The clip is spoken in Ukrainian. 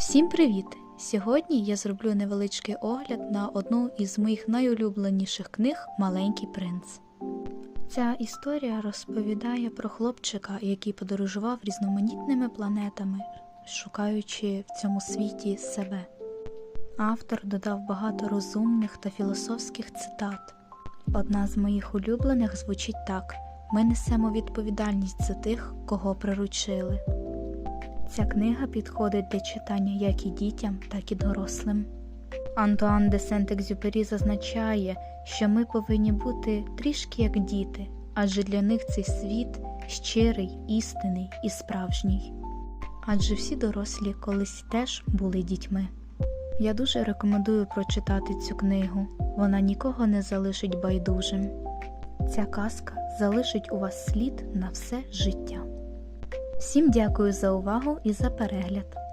Всім привіт! Сьогодні я зроблю невеличкий огляд на одну із моїх найулюбленіших книг Маленький принц. Ця історія розповідає про хлопчика, який подорожував різноманітними планетами, шукаючи в цьому світі себе. Автор додав багато розумних та філософських цитат. Одна з моїх улюблених звучить так: ми несемо відповідальність за тих, кого приручили. Ця книга підходить для читання як і дітям, так і дорослим. Антуан де Сент-Екзюпері зазначає, що ми повинні бути трішки як діти, адже для них цей світ щирий, істинний і справжній. Адже всі дорослі колись теж були дітьми. Я дуже рекомендую прочитати цю книгу. Вона нікого не залишить байдужим. Ця казка залишить у вас слід на все життя. Всім дякую за увагу і за перегляд.